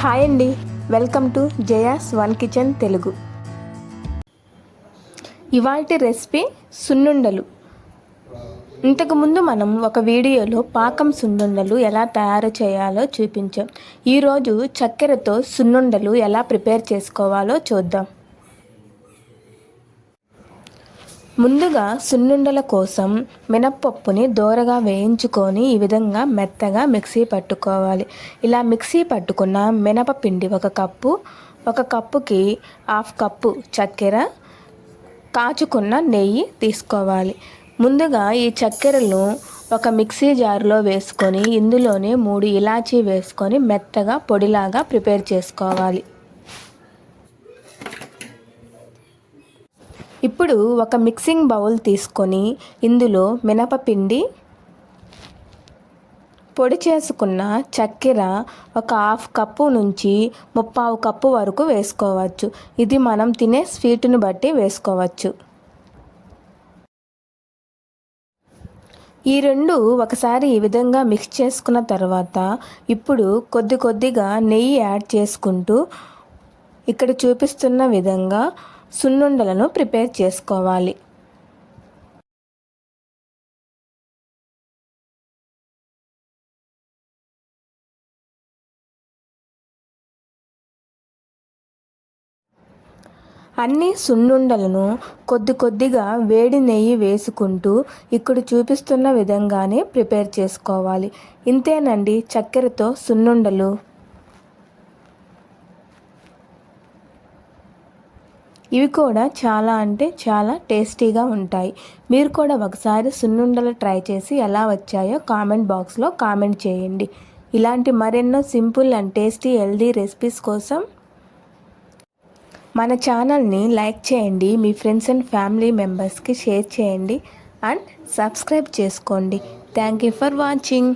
Hi అండి. Welcome to Jaya's one kitchen Telugu. ఇవాటి recipe సున్నుండలు. ఇంతకుముందు మనం ఒక వీడియోలో పాకం సున్నుండలు ఎలా తయారు చేయాలో చూపించాం. ఈరోజు చక్కెరతో సున్నుండలు ఎలా ప్రిపేర్ చేసుకోవాలో చూద్దాం. ముందుగా సున్నుండల కోసం మినప్పప్పుని దోరగా వేయించుకొని ఈ విధంగా మెత్తగా మిక్సీ పట్టుకోవాలి. ఇలా మిక్సీ పట్టుకున్న మినపపిండి ఒక కప్పు ఒక కప్పుకి హాఫ్ కప్పు చక్కెర కాచుకున్న నెయ్యి తీసుకోవాలి. ముందుగా ఈ చక్కెరను ఒక మిక్సీ జార్లో వేసుకొని ఇందులోనే మూడు ఇలాచీ వేసుకొని మెత్తగా పొడిలాగా ప్రిపేర్ చేసుకోవాలి. ఇప్పుడు ఒక మిక్సింగ్ బౌల్ తీసుకొని ఇందులో మినపపిండి పొడి చేసుకున్న చక్కెర ఒక హాఫ్ కప్పు నుంచి ముప్పావు కప్పు వరకు వేసుకోవచ్చు. ఇది మనం తినే స్వీట్ని బట్టి వేసుకోవచ్చు. ఈ రెండు ఒకసారి ఈ విధంగా మిక్స్ చేసుకున్న తర్వాత ఇప్పుడు కొద్ది కొద్దిగా నెయ్యి యాడ్ చేసుకుంటూ ఇక్కడ చూపిస్తున్న విధంగా సున్నుండలను ప్రిపేర్ చేసుకోవాలి. అన్ని సున్నుండలను కొద్ది కొద్దిగా వేడి నెయ్యి వేసుకుంటూ ఇక్కడ చూపిస్తున్న విధంగానే ప్రిపేర్ చేసుకోవాలి. ఇంతేనండి చక్కెరతో సున్నుండలు. ఇవి కూడా చాలా అంటే చాలా టేస్టీగా ఉంటాయి. మీరు కూడా ఒకసారి సున్నుండలు ట్రై చేసి ఎలా వచ్చాయో కామెంట్ బాక్స్లో కామెంట్ చేయండి. ఇలాంటి మరెన్నో simple and tasty healthy recipes కోసం మన ఛానల్ని లైక్ చేయండి మీ ఫ్రెండ్స్ అండ్ ఫ్యామిలీ మెంబర్స్కి షేర్ చేయండి అండ్ సబ్స్క్రైబ్ చేసుకోండి. Thank you for watching.